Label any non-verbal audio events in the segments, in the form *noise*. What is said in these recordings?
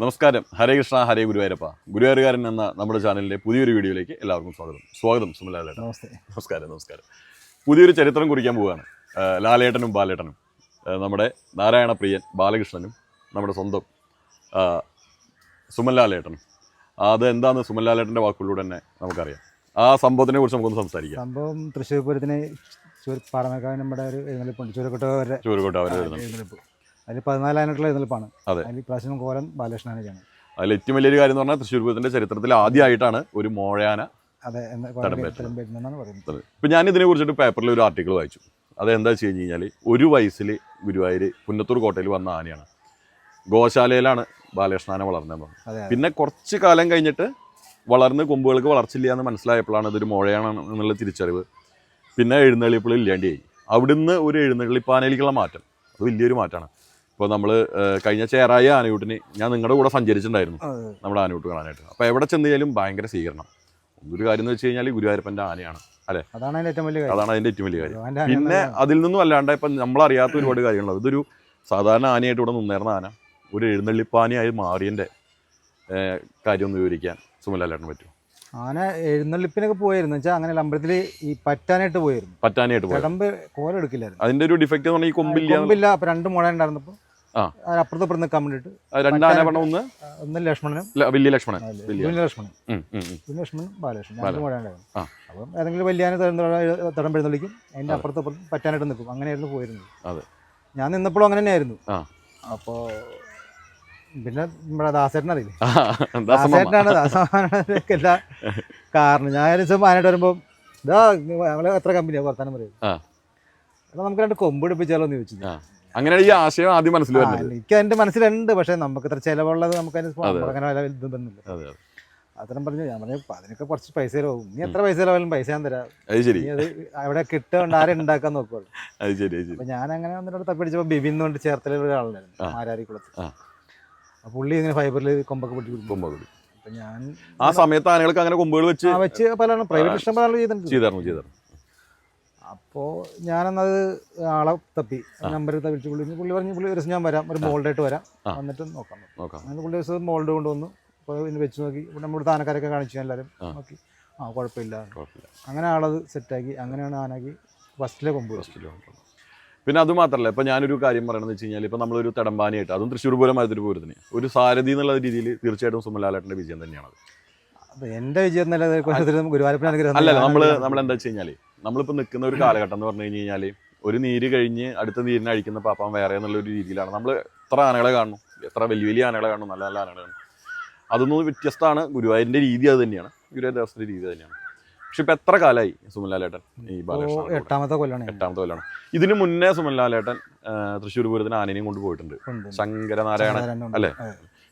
നമസ്കാരം. ഹരേ കൃഷ്ണ ഹരേ ഗുരുവായൂരപ്പ. ഗുരുവായൂരുകാരൻ എന്ന നമ്മുടെ ചാനലിലെ പുതിയൊരു വീഡിയോയിലേക്ക് എല്ലാവർക്കും സ്വാഗതം. സ്വാഗതം സുമലാലേട്ടൻ നമസ്തേ. നമസ്കാരം നമസ്കാരം. പുതിയൊരു ചരിത്രം കുറിക്കാൻ പോവുകയാണ്. ലാലേട്ടനും ബാലേട്ടനും. നമ്മുടെ നാരായണ പ്രിയൻ ബാലകൃഷ്ണനും നമ്മുടെ സ്വന്തം സുമൻലാലേട്ടനും സുമൻ ലാലേട്ടനും. അത് എന്താന്ന് സുമൻലാലേട്ടന്റെ വാക്കുകളിലൂടെ തന്നെ നമുക്കറിയാം. ആ സംഭവത്തിനെ കുറിച്ച് നമുക്കൊന്ന് സംസാരിക്കാം. സംഭവം തൃശ്ശൂർ പൂരത്തിന് പാറമേക്കാവ് നമ്മുടെ ഒരു എഴുന്നള്ളിപ്പുണ്ട്. എഴുതുന്നത് എഴുന്നള്ളിപ്പ്. അതിൽ പതിനാലായിട്ടുള്ള എഴുന്നേൽപ്പാണ് അതെ. അതിൽ ഇപ്രാവശ്യം കോലം ബാലകൃഷ്ണനാണ് അതിൽ ഏറ്റവും വലിയൊരു കാര്യം എന്ന് പറഞ്ഞാൽ തൃശ്ശൂർ പൂരത്തിന്റെ ചരിത്രത്തിൽ ആദ്യമായിട്ടാണ് ഒരു മോഴയാന അതെ പറയുന്നത്. ഇപ്പം ഞാൻ ഇതിനെ കുറിച്ചിട്ട് പേപ്പറിൽ ഒരു ആർട്ടിക്കിൾ വായിച്ചു. അതെന്താ വെച്ച് കഴിഞ്ഞ് കഴിഞ്ഞാൽ ഒരു വയസ്സിൽ ഗുരുവായൂർ പുന്നത്തൂർ കോട്ടയിൽ വന്ന ആനയാണ്. ഗോശാലയിലാണ് ബാലകൃഷ്ണാനെ അതെ. പിന്നെ കുറച്ച് കാലം കഴിഞ്ഞിട്ട് വളർന്ന് കൊമ്പുകൾക്ക് വളർച്ചില്ല എന്ന് മനസ്സിലായപ്പോഴാണ് ഇതൊരു മുഴയാണ് എന്നുള്ള തിരിച്ചറിവ്. പിന്നെ എഴുന്നള്ളിപ്പുകൾ ഇല്ലാണ്ടായി അവിടുന്ന് ഒരു എഴുന്നള്ളിപ്പാനയിലേക്കുള്ള മാറ്റം. അത് വലിയൊരു മാറ്റമാണ്. ഇപ്പോൾ നമ്മൾ കഴിഞ്ഞ ചേറായ ആനയൂട്ടിന് ഞാൻ നിങ്ങളുടെ കൂടെ സഞ്ചരിച്ചിട്ടുണ്ടായിരുന്നു. നമ്മുടെ ആനയൂട്ട് കാണാനായിട്ട്. അപ്പോൾ എവിടെ ചെന്ന് കഴിഞ്ഞാലും ഭയങ്കര സ്വീകരണം. ഒരു കാര്യം എന്ന് വെച്ച് കഴിഞ്ഞാൽ ഗുരുവായൂരപ്പന്റെ ആനയാണ് അതാണ് അതിന്റെ ഏറ്റവും വലിയ കാര്യം. അതാണ് അതിന്റെ ഏറ്റവും വലിയ കാര്യം. പിന്നെ അതിൽ നിന്നും അല്ലാണ്ട് ഇപ്പം നമ്മളറിയാത്ത ഒരുപാട് കാര്യങ്ങളുണ്ട് ഇതൊരു സാധാരണ ആനയായിട്ട് ഇവിടെ നിന്നേർന്ന ആന ഒരു എഴുന്നള്ളിപ്പാനയായി മാറിയതിന്റെ ഏഹ്, കാര്യം ഒന്ന് വിവരിക്കാൻ സുമലാലേട്ടന് പറ്റും ആന എഴുന്നള്ളിപ്പിനൊക്കെ പോയിരുന്നു വെച്ചാൽ അങ്ങനെ അമ്പലത്തിൽ ഈ പറ്റാനായിട്ട് പോയിരുന്നു പറ്റാനായിട്ട് കടമ്പ് കിടമ്പ് കോല എടുക്കില്ലായിരുന്നു അതിന്റെ ഒരു ഡിഫക്റ്റ് എന്ന് പറഞ്ഞാൽ ഈ കൊമ്പില്ല കൊമ്പില്ല. അപ്പൊ രണ്ട് മുള ഉണ്ടായിരുന്നപ്പോ. അപ്പുറത്ത് ഇപ്പുറത്ത് നിൽക്കാൻ വേണ്ടിട്ട് ഒന്ന്? ഒന്ന് ലക്ഷ്മണനും വലിയ ലക്ഷ്മണൻ. വലിയ ലക്ഷ്മണൻ. പിന്നെ ലക്ഷ്മണൻ ബാലലക്ഷ്മണൻ. രണ്ട്. മുള ഉണ്ടായിരുന്നു. അപ്പം ഏതെങ്കിലും വലിയ ആന തടം പെഴുന്നള്ളിക്കും അതിന്റെ അപ്പുറത്ത് അപ്പുറത്ത് പറ്റാനായിട്ട് നിൽക്കും. അങ്ങനെയായിരുന്നു പോയിരുന്നത്. ഞാൻ നിന്നപ്പോഴും അങ്ങനെ തന്നെയായിരുന്നു. അപ്പോൾ പിന്നെ നമ്മുടെ ദാസേട്ടൻ അറിയില്ലേ. ദാസേട്ടനാണ് ദാസമാനൊക്കെ എല്ലാ കാരണം. ഞാൻ ഒരു ദിവസം മാനായിട്ട് വരുമ്പോൾ ഇതാ ഞങ്ങൾ എത്ര കമ്പനിയാണ് വർത്താനം പറയും അപ്പൊ നമുക്ക് രണ്ട് കൊമ്പ് പിടിപ്പിച്ചാലോ എന്ന് ചോദിച്ചു അങ്ങനെ ഈ ആശയം ആദ്യം മനസ്സിൽ എനിക്ക് അതിന്റെ മനസ്സിലുണ്ട് പക്ഷേ നമുക്ക് ഇത്ര ചിലവുള്ളത് നമുക്ക് അതിന് അങ്ങനെ വല്ല ഇതൊന്നുമില്ല. അത്തരം അതെ. പറഞ്ഞു ഞാൻ പറഞ്ഞു അതിനൊക്കെ കുറച്ച് പൈസ ചിലവും നീ എത്ര പൈസ ചിലവായാലും പൈസ ഞാൻ തരാം. നീ അത് അവിടെ കിട്ടുകൊണ്ട് ആരും ഉണ്ടാക്കാൻ നോക്കുള്ളൂ. അപ്പൊ ഞാൻ അങ്ങനെ വന്നിട്ട് തപ്പിടിച്ചപ്പോ ബിബിൻ എന്ന് പറഞ്ഞിട്ട് ചേർത്തല ഒരാളുണ്ടായിരുന്നു ആ. മാരാരിക്കുളത്ത് ആ. ആ പുള്ളി ഇങ്ങനെ ഫൈബറിൽ കൊമ്പൊക്കെ കൊമ്പകുടി ഞാൻ ആ സമയത്ത് ആനകൾക്ക് അങ്ങനെ കൊമ്പുകൾ വെച്ച് വെച്ച് പല പ്രൈവറ്റ് ഇഷ്ടം പല ചെയ്തിട്ടുണ്ട്. ചെയ്തായിരുന്നു ചെയ്തായിരുന്നു അപ്പോൾ ഞാനെന്നത് ആളെ തപ്പി. നമ്പർ തപ്പിച്ച് പുള്ളി. പുള്ളി പറഞ്ഞു പുള്ളി ഒരു ദിവസം ഞാൻ വരാം. ഒരു മോൾഡായിട്ട് വരാം. എന്നിട്ട് വന്നിട്ട് നോക്കാം. അങ്ങനെ പുള്ളി ദിവസം മോൾഡ് കൊണ്ടുവന്നു. അപ്പോൾ ഇതിന് വെച്ച് നോക്കി. നമ്മുടെ ആനക്കാരൊക്കെ കാണിച്ചു എല്ലാവരും. നോക്കി. ആ കുഴപ്പമില്ല. കുഴപ്പമില്ല. അങ്ങനെ ആളത് സെറ്റാക്കി അങ്ങനെയാണ് ആനാക്കി ഫസ്റ്റിലെ കൊമ്പ് ഫസ്റ്റിലെ കൊണ്ടുവന്നു. പിന്നെ അത് മാത്രമല്ല ഇപ്പം ഞാനൊരു കാര്യം പറയണമെന്ന് വെച്ച് കഴിഞ്ഞാൽ ഇപ്പം നമ്മളൊരു തടമ്പാനിയായിട്ട് അതും തൃശ്ശൂർ പൂരം ആയതൊരു പൂരത്തിന് ഒരു സാരഥി എന്നുള്ള രീതിയിൽ തീർച്ചയായിട്ടും സുമലാലേട്ടന്റെ വിജയം തന്നെയാണ് എന്റെ വിജയം അല്ല നമ്മൾ നമ്മൾ എന്താ വെച്ച് കഴിഞ്ഞാൽ നമ്മളിപ്പോൾ നിൽക്കുന്ന ഒരു കാലഘട്ടം എന്ന് പറഞ്ഞു കഴിഞ്ഞ് കഴിഞ്ഞാൽ ഒരു നീര് കഴിഞ്ഞ് അടുത്ത നീരിനെ അഴിക്കുന്ന പാപ്പാൻ വേറെ എന്നുള്ള ഒരു രീതിയിലാണ്. നമ്മൾ എത്ര ആനകളെ കാണും എത്ര വലിയ വലിയ ആനകളെ കാണും നല്ല നല്ല ആനകളെ കാണും അതൊന്നും വ്യത്യസ്തമാണ് ഗുരുവായൂരിന്റെ രീതി അത് തന്നെയാണ്. ഗുരുവായൂർ ദേവസ്ഥയുടെ രീതി തന്നെയാണ്. പക്ഷെ ഇപ്പം എത്ര കാലമായി സുമൻലാലേട്ടൻ ഈ ബാലകൃഷ്ണൻ എട്ടാമത്തെ കൊല്ലാണ്. എട്ടാമത്തെ കൊല്ലാണ്. ഇതിന് മുന്നേ സുമൻലാലേട്ടൻ തൃശ്ശൂർ പൂരത്തിന് ആനയും കൊണ്ടുപോയിട്ടുണ്ട് പോയിട്ടുണ്ട്. ശങ്കരനാരായണ അല്ലെ.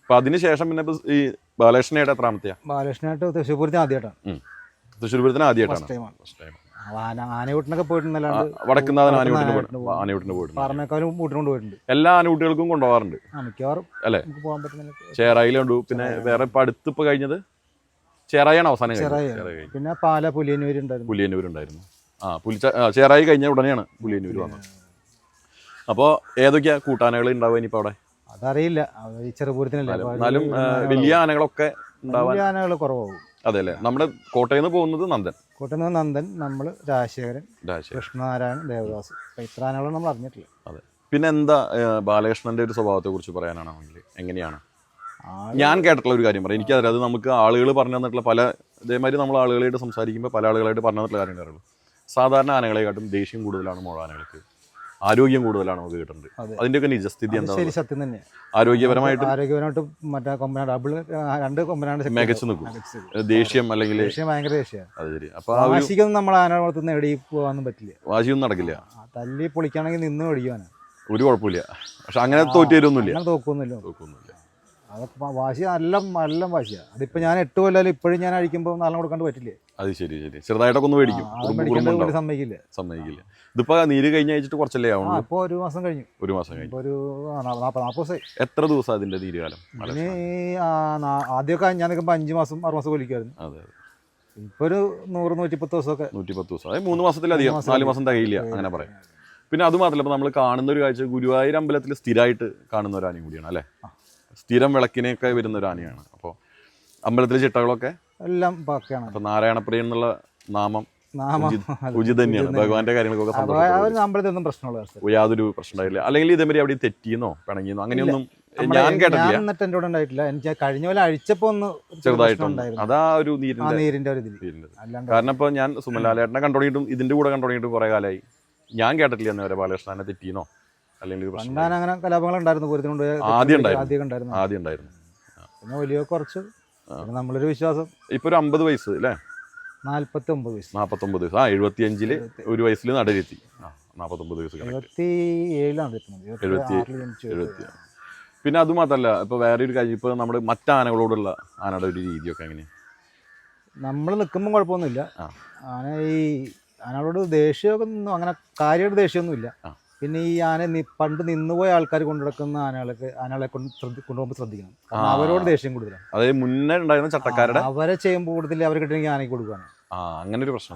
അപ്പൊ അതിനുശേഷം പിന്നെ ഈ ബാലകൃഷ്ണയുടെ എത്രാമത്തെയാ? ബാലകൃഷ്ണനായിട്ട് തൃശ്ശൂർ പൂരത്തിന് ആദ്യമായിട്ടാണ്. തൃശ്ശൂർ പൂരത്തിന് ആദ്യമായിട്ടാണ്. ആനയൂട്ടിനൊക്കെ പോയിട്ടുണ്ടല്ലാണ്ട്. വടക്കുന്നാഥൻ ആനയൂട്ടിന് ആനയൂട്ടിന് പോയി- ആനയൂട്ടിന് പോയിട്ടുണ്ട്. പാറമേക്കാലും കൂട്ടിക്കൊണ്ട് പോയിട്ടുണ്ട്. എല്ലാ ആനയൂട്ടികൾക്കും കൊണ്ടുപോകാറുണ്ട്. മിക്കവാറും അല്ലേ? പോകാൻ പറ്റുന്ന ചേറായിലുണ്ട് പിന്നെ വേറെ ഇപ്പൊ അടുത്ത് ഇപ്പൊ കഴിഞ്ഞത്? ചേറായിയാണ് അവസാനം. ചെറായി പിന്നെ പാല പുലിയന്നൂര് ഉണ്ടായിരുന്നു പുലിയന്നൂർ ഉണ്ടായിരുന്നു ആ പുലി ചെറായി കഴിഞ്ഞ ഉടനെയാണ് പുലിയന്നൂർ വന്നത്. അപ്പോൾ ഏതൊക്കെയാ കൂട്ടാനകൾ ഉണ്ടാവുക ഇനിയിപ്പോൾ അവിടെ? അതറിയില്ല. ചെറുപൂരത്തിനല്ലേ. എന്നാലും വലിയ ആനകളൊക്കെ വലിയ ആനകൾ കുറവാകും അതെ അല്ലേ നമ്മുടെ കോട്ടയം പോകുന്നത് നന്ദൻ. കോട്ടയം നന്ദൻ നമ്മൾ രാജശേഖരൻ കൃഷ്ണനാരായണൻ ദേവദാസ്. ഇത്ര ആനകളും നമ്മൾ അറിഞ്ഞിട്ടില്ല. അതെ. പിന്നെ എന്താ ബാലകൃഷ്ണന്റെ ഒരു സ്വഭാവത്തെ കുറിച്ച് പറയാനാണെങ്കിൽ എങ്ങനെയാണ്? ഞാൻ കേട്ടിട്ടുള്ള ഒരു കാര്യം പറയാം എനിക്കറിയാം അത് നമുക്ക് ആളുകൾ പറഞ്ഞു തന്നിട്ടുള്ള പല ഇതേമാതിരി നമ്മൾ ആളുകളായിട്ട് സംസാരിക്കുമ്പോൾ പല ആളുകളായിട്ട് പറഞ്ഞു തന്നിട്ടുള്ള അറിയുള്ളൂ. സാധാരണ ആനകളെക്കാട്ടും ദേഷ്യം കൂടുതലാണ് മുഴ ആനകൾക്ക്. ആരോഗ്യം കൂടുതലാണ് നമുക്ക് കിട്ടുന്നത് അതെ. അതിന്റെയൊക്കെ നിജസ്ഥിതി സത്യം തന്നെ ആരോഗ്യപരമായിട്ട് ആരോഗ്യപരമായിട്ട് മറ്റേ കൊമ്പന ഡബിൾ രണ്ട് കൊമ്പനാണ് ശക്തി മികച്ചു നിൽക്കും. ദേഷ്യം അല്ലെങ്കിൽ ദേഷ്യം ഭയങ്കര ദേഷ്യമാണ് അത് ശരി. അപ്പൊ വാശിക്കൊന്നും നമ്മൾ ആന വളർത്തുന്ന എവിടെ പോകാനൊന്നും പറ്റില്ല. വാശിയൊന്നും നടക്കില്ല. തല്ലി പൊളിക്കുകയാണെങ്കിൽ നിന്ന് ഒഴിയുവാനാണ് ഒരു കുഴപ്പമില്ല. പക്ഷെ അങ്ങനെ തോറ്റൊന്നുമില്ല തോക്കൊന്നുമില്ല തോക്കൊന്നുമില്ല അതൊക്കെ വാശി നല്ല നല്ല വാശിയാണ് അതിപ്പോ ഞാൻ എട്ട് കൊല്ലം ഇപ്പോഴും ഞാൻ അഴിക്കുമ്പോൾ നാളെ കൊടുക്കാണ്ട് പറ്റില്ലേ? അത് ശരി ശരി. ചെറുതായിട്ടൊക്കെ ഒന്ന് മേടിക്കും. സമ്മതിക്കില്ല. സമ്മതിക്കില്ല. ഇതിപ്പോ നീര് കഴിഞ്ഞ അയച്ചിട്ട് കുറച്ചല്ലേ ആവണം ഇപ്പൊ ഒരു മാസം കഴിഞ്ഞു. ഒരു മാസം കഴിഞ്ഞു. ഒരു ആ, നാ- നാപ്പത് നാപ്പത് ദിവസമായി എത്ര ദിവസം അതിന്റെ നീരുകാലം? ഇതിന് ഈ, ആദ്യമൊക്കെ ഞാൻ നിൽക്കുമ്പോൾ അഞ്ച് മാസം ആറ് മാസം കൊലിക്കുമായിരുന്നു അതെ അതെ. ഇപ്പൊ ഒരു നൂറ് നൂറ്റിപ്പത്ത് ദിവസമൊക്കെ. നൂറ്റിപ്പത്ത് ദിവസം. അതായത് മൂന്ന് മാസത്തിൽ അധികം നാല് മാസം തികയില്ല അങ്ങനെ പറയാം. പിന്നെ അത് മാത്രമല്ല ഇപ്പൊ നമ്മൾ കാണുന്ന ഒരു കാഴ്ച ഗുരുവായൂർ അമ്പലത്തിൽ സ്ഥിരമായിട്ട് കാണുന്ന ഒരു ആനയും കൂടിയാണ് അല്ലേ? സ്ഥിരം വിളക്കിനെയൊക്കെ വരുന്ന ഒരു ആനയാണ്. അപ്പോൾ അമ്പലത്തിലെ ചിട്ടകളൊക്കെ എല്ലാം പക്കയാണ് അപ്പോൾ നാരായണപ്രിയൻ എന്നുള്ള നാമം നാമം ഉചിത് തന്നെയാണ്. ഭഗവാന്റെ കാര്യങ്ങൾക്കൊക്കെ അമ്പലത്തിലൊന്നും പ്രശ്നമുള്ള യാതൊരു പ്രശ്നമുണ്ടായില്ല അല്ലെങ്കിൽ ഇതേമാതിരി അവിടെ തെറ്റിയെന്നോ പിണങ്ങിയെന്നോ അങ്ങനെയൊന്നും ഞാൻ കേട്ടിട്ടില്ല. എന്നിട്ട് എന്റെ കൂടെ ഉണ്ടായിട്ടില്ല. എനിക്ക് കഴിഞ്ഞ പോലെ അഴിച്ചപ്പോ ഒന്ന് ഉണ്ടായിരുന്നു. അതാ ഒരു നീരിന്റെ നീരിന്റെ ഒരു ഇതിൽ കാരണം ഇപ്പൊ ഞാൻ സുമലാലേട്ടനെ കണ്ടോണ്ടിട്ടും ഇതിന്റെ കൂടെ കണ്ടോണ്ടിട്ടും കുറെ കാലമായി. ഞാൻ കേട്ടിട്ടില്ല എന്ന് വരെ ബാലകൃഷ്ണനെ തെറ്റിയെന്നോ. അല്ലെങ്കിൽ പണ്ടാൻ അങ്ങനെ കലാപങ്ങൾ ഉണ്ടായിരുന്നു പൂരത്തിന് കൊണ്ട് ആദ്യം ഉണ്ടായിരുന്നു. ആദ്യം ഉണ്ടായിരുന്നു. പിന്നെ വലിയ കുറച്ച്. നമ്മളൊരു വിശ്വാസം. ഇപ്പൊ ഒരു അമ്പത് വയസ്സ് അല്ലേ നാല്പത്തി ഒമ്പത് വയസ്സ്. നാപ്പത്തൊമ്പത് വയസ്സ്. ആ എഴുപത്തി അഞ്ചിൽ ഒരു വയസ്സിൽ നടരെത്തി ആ നാപ്പത്തൊമ്പത് വയസ്സ്. എഴുപത്തി ഏഴിലാണ് എഴുപത്തി എഴുപത്തി പിന്നെ അത് മാത്രല്ല ഇപ്പൊ വേറെ ഒരു കാര്യം ഇപ്പൊ നമ്മുടെ മറ്റ് ആനകളോടുള്ള ആനയുടെ ഒരു രീതിയൊക്കെ എങ്ങനെയാണ് നമ്മൾ നിൽക്കുമ്പോൾ കുഴപ്പമൊന്നുമില്ല. ആന ഈ ആനകളോട് ദേഷ്യമൊക്കെ അങ്ങനെ കാര്യമായിട്ട് ദേഷ്യമൊന്നുമില്ല. പിന്നെ ഈ ആന പണ്ട് നിന്നുപോയ ആൾക്കാർ കൊണ്ടുനടക്കുന്ന ആനകളൊക്കെ ആനകളെ കൊണ്ട് ശ്രദ്ധി കൊണ്ടുപോകുമ്പോൾ ശ്രദ്ധിക്കണം. കാരണം അവരോട് ദേഷ്യം കൂടുതലാണ്. അതായത് മുന്നേ ഉണ്ടായിരുന്ന ചട്ടക്കാരുടെ അവരെ ചെയ്യുമ്പോൾ കൂടുതൽ അവർ കിട്ടണമെങ്കിൽ ആനയ്ക്ക് കൊടുക്കുകയാണ് അങ്ങനെ ഒരു പ്രശ്നം.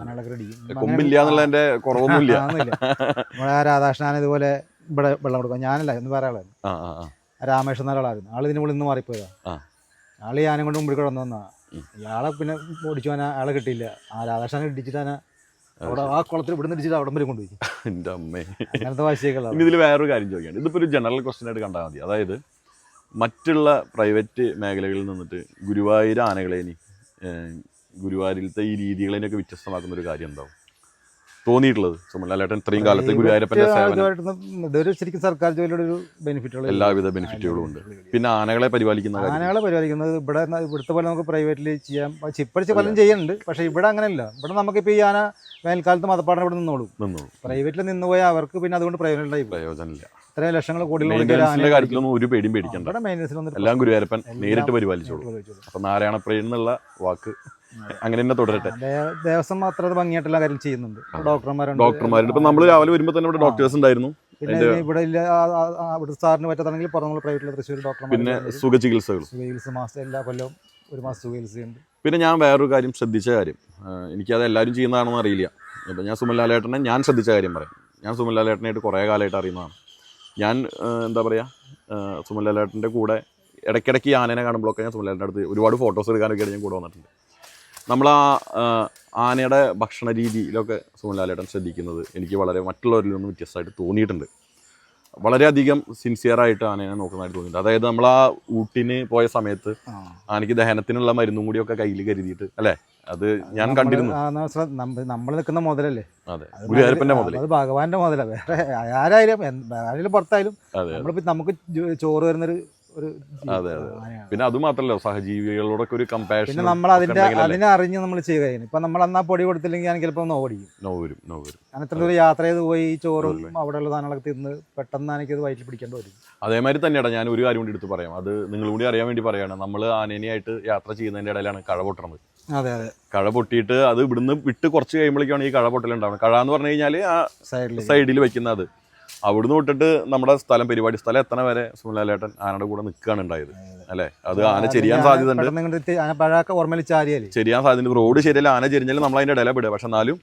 കൊമ്പില്ലാന്നുള്ളതിന്റെ കുറവൊന്നുമില്ല. നമ്മളെ രാധാകൃഷ്ണൻ ആന ഇതുപോലെ ഇവിടെ വെള്ളം കൊടുക്കുക ഞാനല്ല എന്ന് ആ രാമേശ്വരൻ ആളായിരുന്നു ആൾ ഇതിന് മുകളിൽ നിന്ന് മാറിപ്പോയതാ. ആൾ ആൾ ഈ ആന കൊണ്ട് മുമ്പിൽ കിടന്നു വന്നതാണ്. ഇയാളെ പിന്നെ ഓടിച്ചു പോകാൻ ആളെ കിട്ടിയില്ല. ആ രാധാകൃഷ്ണനെ ഇടിച്ചിട്ട് ആന അവിടെ ആ കുളത്തിൽ ഇവിടുന്ന് ഇടിച്ചിട്ട് അവിടെ വരെ കൊണ്ടുപോയി. *laughs* എന്റെ അമ്മേ. അങ്ങനത്തെ വാശിയൊക്കെ ഇതിൽ വേറൊരു കാര്യം ചോദിക്കാണ് ഇതിപ്പോ ഒരു ജനറൽ ക്വസ്റ്റ്യൻ ആയിട്ട് കണ്ടാൽ മതി. അതായത് മറ്റുള്ള പ്രൈവറ്റ് മേഖലകളിൽ നിന്നിട്ട് ഗുരുവായൂർ ആനകളെ ഇനി ഏഹ്, ഗുരുവായൂരിലത്തെ ഈ രീതികളെയൊക്കെ വ്യത്യസ്തമാക്കുന്ന ഒരു കാര്യം എന്താവും? തോന്നിയിട്ടുള്ളത്. സുമലാലേട്ടൻ ഇത്രയും കാലത്ത് ഗുരുവായൂരപ്പന്റെ സേവനം. ഇതൊരു ശരിക്കും സർക്കാർ ജോലിയുടെ ഒരു ബെനിഫിറ്റുകൾ എല്ലാവിധ ബെനിഫിറ്റുകളും ഉണ്ട്. പിന്നെ ആനകളെ പരിപാലിക്കുന്ന ആനകളെ പരിപാലിക്കുന്നത് ഇവിടെ ഇവിടുത്തെ പോലെ നമുക്ക് പ്രൈവറ്റിൽ ചെയ്യാം. ചിപ്പടിച്ച് പലരും ചെയ്യുന്നുണ്ട്. പക്ഷെ ഇവിടെ അങ്ങനെയല്ല. ഇവിടെ നമുക്കിപ്പോൾ ഈ ആന വേനൽക്കാലത്ത് മതപ്പാടം ഇവിടെ നിന്നോളൂ. നിന്നോളൂ. പ്രൈവറ്റിൽ നിന്ന് പോയാൽ അവർക്ക് പിന്നെ അതുകൊണ്ട് പ്രയോജനം ഉണ്ടായി പോകും. പ്രയോജനമില്ല ഇത്രയും ലക്ഷങ്ങൾ കാര്യത്തിലൊന്നും ഒരു പേടിയും പേടിക്കണ്ട. എല്ലാം ഗുരുവായൂരപ്പൻ നേരിട്ട് പരിപാലിച്ചോളൂ. അപ്പൊ നാരായണപ്രിയൻ എന്നുള്ള വാക്ക് അങ്ങനെ തന്നെ തുടരട്ടെ. ദിവസം മാത്രം അത് ഭംഗിയായിട്ടുള്ള കാര്യം ചെയ്യുന്നുണ്ട്. ഡോക്ടർമാരുണ്ട്. ഡോക്ടർമാരുണ്ട്. ഇപ്പൊ നമ്മൾ രാവിലെ വരുമ്പോ തന്നെ ഇവിടെ ഡോക്ടേഴ്സ് ഉണ്ടായിരുന്നു. പിന്നെ ഇവിടെ ഇല്ല ഇവിടെ സാറിന് പറ്റാത്താണെങ്കിൽ പുറമെ പ്രൈവറ്റിലെ തൃശ്ശൂർ ഡോക്ടർ പിന്നെ സുഖ ചികിത്സകൾ മാസം എല്ലാ കൊല്ലവും ഒരു മാസം ഉണ്ട് പിന്നെ ഞാൻ വേറൊരു കാര്യം ശ്രദ്ധിച്ച കാര്യം. എനിക്കത് എല്ലാവരും ചെയ്യുന്നതാണെന്ന് അറിയില്ല. ഇപ്പം ഞാൻ സുമൻലാലേട്ടനെ ഞാൻ ശ്രദ്ധിച്ച കാര്യം പറയാം. ഞാൻ സുമൻലാലേട്ടനായിട്ട് കുറേ കാലമായിട്ട് അറിയുന്നതാണ്. ഞാൻ എന്താ പറയുക സുമൻലാലേട്ടന്റെ കൂടെ ഇടയ്ക്കിടയ്ക്ക് ആനേനെ കാണുമ്പോഴൊക്കെ ഞാൻ സുമല്ലാലേട്ടന്റെ അടുത്ത് ഒരുപാട് ഫോട്ടോസ് എടുക്കാനൊക്കെ ഞാൻ കൂടെ വന്നിട്ടുണ്ട്. നമ്മൾ ആ ആനയുടെ ഭക്ഷണ രീതിയിലൊക്കെ സുമൻലാലേട്ടൻ ശ്രദ്ധിക്കുന്നത് എനിക്ക് വളരെ മറ്റുള്ളവരിൽ നിന്നും വ്യത്യസ്തമായിട്ട് തോന്നിയിട്ടുണ്ട്. വളരെയധികം സിൻസിയറായിട്ട് ആനയെ നോക്കുന്നതായിട്ട് തോന്നിയിട്ടുണ്ട്. അതായത് നമ്മൾ ആ ഊട്ടിന് പോയ സമയത്ത് ആനയ്ക്ക് ദഹനത്തിനുള്ള മരുന്നും കൂടിയൊക്കെ കയ്യിൽ കരുതിയിട്ട് അല്ലേ? അത് ഞാൻ കണ്ടിരുന്നു. നമ്മൾ നിൽക്കുന്ന മുതലല്ലേ? ഗുരുവായൂരപ്പന്റെ മുതലേ. അത് ഭഗവാന്റെ മുതലാണ് വേറെ ആരായാലും ആരായാലും പുറത്തായാലും നമ്മളിപ്പോ നമുക്ക് ചോറ് വരുന്നൊരു ഒരു അതെ, അതെ. പിന്നെ അത് മാത്രല്ല സഹജീവികളോടൊക്കെ ഒരു കമ്പാഷൻ പിന്നെ നമ്മൾ അതിന്റെ അതിനെ അറിഞ്ഞ് നമ്മൾ ചെയ്യുക ഇപ്പൊ നമ്മൾ അന്നാ പൊടി കൊടുത്തില്ലെങ്കിൽ ഞാൻ ചിലപ്പോൾ നോവടിക്കും നോവരും നോ വരും നോ വരും. ഞാൻ ഇത്ര ദൂരം യാത്ര ചെയ്ത് പോയി ചോറും അവിടെയുള്ള സാധനങ്ങളൊക്കെ തിന്ന് പെട്ടെന്ന് എനിക്കത് വയറ്റിൽ പിടിക്കേണ്ടി വരും. അതേമാതിരി തന്നെയാണ്. ഞാൻ ഒരു കാര്യം കൂടി എടുത്ത് പറയാം. അത് നിങ്ങൾ കൂടി അറിയാൻ വേണ്ടി പറയാണ്. നമ്മൾ ആനേനെയായിട്ട് യാത്ര ചെയ്യുന്നതിന്റെ ഇടയിലാണ് കഴ പൊട്ടണത്. അതെ അതെ. കഴ പൊട്ടിയിട്ട് അത് ഇവിടുന്ന് വിട്ട് കുറച്ച് കഴിയുമ്പോഴേക്കാണ് ഈ കഴ പൊട്ടലുണ്ടാവുന്നത്. കഴ എന്ന് പറഞ്ഞു കഴിഞ്ഞാൽ ആ സൈഡിൽ സൈഡിൽ വെക്കുന്ന അത്. അവിടുന്ന് വിട്ടിട്ട് നമ്മുടെ സ്ഥലം പരിപാടി സ്ഥലം എത്തണ വരെ സുമലാലേട്ടൻ ആനയുടെ കൂടെ നിൽക്കുകയാണ് ഉണ്ടായത്. അല്ലേ? അത് ആന ചെരിയാൻ സാധ്യത ഉണ്ട്. പെട്ടെന്ന് ഇങ്ങോട്ട് ആന പഴാക്ക ഓർമ്മയിൽ ചെരിയാൻ സാധ്യത റോഡ് ശരിയല്ല ആന ചെരിഞ്ഞാലും നമ്മൾ അതിന്റെ ഇടയില വിടുക പക്ഷെ എന്നാലും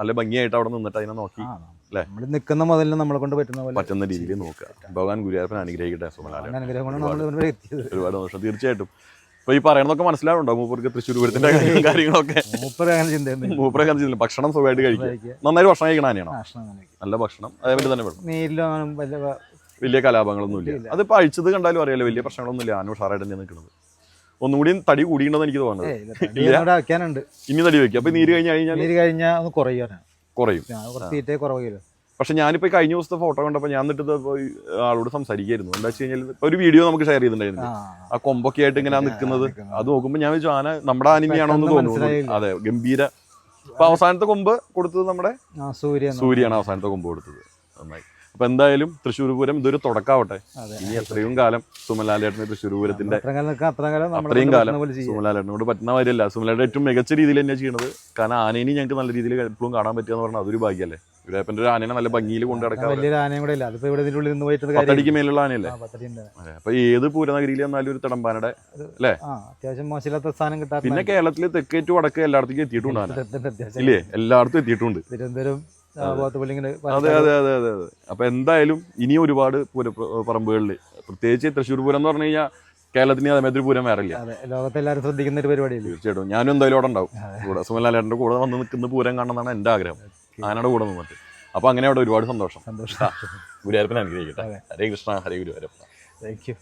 നല്ല ഭംഗിയായിട്ട് അവിടെ നിന്നിട്ട് അതിനെ നോക്കി. അല്ലേ? നിൽക്കുന്ന മുതലിന് നമ്മളെ കൊണ്ട് പറ്റുന്ന പോലെ പറ്റുന്ന രീതിയിൽ നോക്കുക. ഭഗവാൻ ഗുരുവായൂരപ്പൻ അനുഗ്രഹിക്കട്ടെ സുമലാലേട്ടൻ ഒരുപാട് സന്തോഷം. തീർച്ചയായിട്ടും. ഇപ്പൊ ഈ പറയണതൊക്കെ മനസ്സിലാവുണ്ടോ? മൂപ്പർക്ക് തൃശ്ശൂർ പൂരത്തിന്റെ കാര്യങ്ങളൊക്കെ. മൂപ്പർ അങ്ങനെ ചിന്തയില്ല. ഭക്ഷണം സുഖമായിട്ട് കഴിക്കുക നന്നായിട്ട് നന്നായി ഭക്ഷണം കഴിക്കണ ആനയാണോ. നല്ല ഭക്ഷണം. അതേപോലെ തന്നെ വേണം വലിയ കലാപങ്ങളൊന്നും ഇല്ല. അതിപ്പോ അഴിച്ചത് കണ്ടാലും അറിയാലോ വലിയ പ്രശ്നങ്ങളൊന്നും ഇല്ല ആന ഉഷാറായിട്ട് തന്നെ നിൽക്കുന്നത് ഒന്നുകൂടി തടി കൂടിയുണ്ടെന്ന് എനിക്ക് തോന്നുന്നത്. ഇനി തടി വെക്കുക അപ്പൊ നീര് കഴിഞ്ഞു കഴിഞ്ഞാൽ നീര് കഴിഞ്ഞാൽ ഒന്ന് കുറയും കുറയും. കുറവില്ല പക്ഷെ ഞാനിപ്പോ കഴിഞ്ഞ ദിവസത്തെ ഫോട്ടോ കണ്ടപ്പോൾ ഞാൻ എന്നിട്ട് പോയി ആളോട് സംസാരിക്കായിരുന്നു. എന്താ വെച്ച് കഴിഞ്ഞാൽ ഒരു വീഡിയോ നമുക്ക് ഷെയർ ചെയ്തിട്ടുണ്ടായിരുന്നു. ആ. കൊമ്പൊക്കെ ആയിട്ട് ഇങ്ങനെ നിൽക്കുന്നത്. അത് നോക്കുമ്പോൾ ഞാൻ വെച്ചു ആന നമ്മുടെ ആനിമയാണോ എന്ന് തോന്നുന്നു. അതെ ഗംഭീര. അപ്പൊ അവസാനത്തെ കൊമ്പ് കൊടുത്തത് നമ്മുടെ സൂര്യാണ് അവസാനത്തെ കൊമ്പ് കൊടുത്തത്. നന്നായി. അപ്പൊ എന്തായാലും തൃശ്ശൂർ പൂരം ഇതൊരു തുടക്കാവട്ടെ. ഇനി എത്രയും കാലം സുമലാലേട്ടന് തൃശ്ശൂർ പൂരത്തിന്റെ അത്രയും കാലം. സുമലാലേട്ടനോട് പറ്റുന്ന കാര്യമല്ല സുമലാലേട്ടൻ ഏറ്റവും മികച്ച രീതിയിൽ തന്നെയാണ് ചെയ്യണത്. കാരണം ആനേനെ ഞങ്ങൾക്ക് നല്ല രീതിയിൽ എപ്പോഴും കാണാൻ പറ്റുക എന്ന് പറഞ്ഞാൽ അതൊരു ഭാഗ്യമല്ലേ ഗുരുവായപ്പന്റെ ഒരു ആനേനെ നല്ല ഭംഗിയിൽ കൊണ്ടു നടക്കാൻ വലിയൊരു ആനയും കൂടെ ഇല്ല. അതിപ്പോ ഇവിടെ നിന്ന് പോയിട്ട് പത്തടിക്ക് മേലുള്ള ആനയല്ലേ? പത്തടി ഉണ്ട് അതെ. അപ്പൊ ഏത് പൂരനഗരിയിൽ വന്നാലും ഒരു തടമ്പാനയുടെ ആ അത്യാവശ്യം മോശമില്ലാത്ത സ്ഥാനം കിട്ടാറുണ്ട് പിന്നെ കേരളത്തിലെ തെക്കേറ്റു വടക്ക് എല്ലായിടത്തേക്കും എത്തിയിട്ടുണ്ട് ഇല്ലേ? എല്ലായിടത്തും എത്തിയിട്ടുണ്ട്. തിരുവനന്തപുരം അതെ. അതെ അതെ അതെ അതെ അപ്പൊ എന്തായാലും ഇനിയും ഒരുപാട് പൂര പറമ്പുകളിൽ പ്രത്യേകിച്ച് തൃശ്ശൂർ പൂരം എന്ന് പറഞ്ഞു കഴിഞ്ഞാൽ കേരളത്തിന് അതേമാതിരി പൂരം വേറെ ഇല്ല ലോകത്തെല്ലാവരും ശ്രദ്ധിക്കുന്ന ഒരു പരിപാടിയല്ലേ? തീർച്ചയായിട്ടും. ഞാനും എന്തായാലും അവിടെ ഉണ്ടാവും. കൂടെ സുമലാലേട്ടന്റെ കൂടെ വന്ന് നിൽക്കുന്ന പൂരം കാണണമെന്നാണ് എന്റെ ആഗ്രഹം. ആനയുടെ കൂടെ നിന്നിട്ട്. അപ്പോൾ അങ്ങനെ അവിടെ ഒരുപാട് സന്തോഷം. സന്തോഷം. ഗുരുവായൂരപ്പനെ അനുഗ്രഹിക്കട്ടെ. ഹരേ കൃഷ്ണ ഹരേ ഗുരുവായൂരപ്പ. Thank you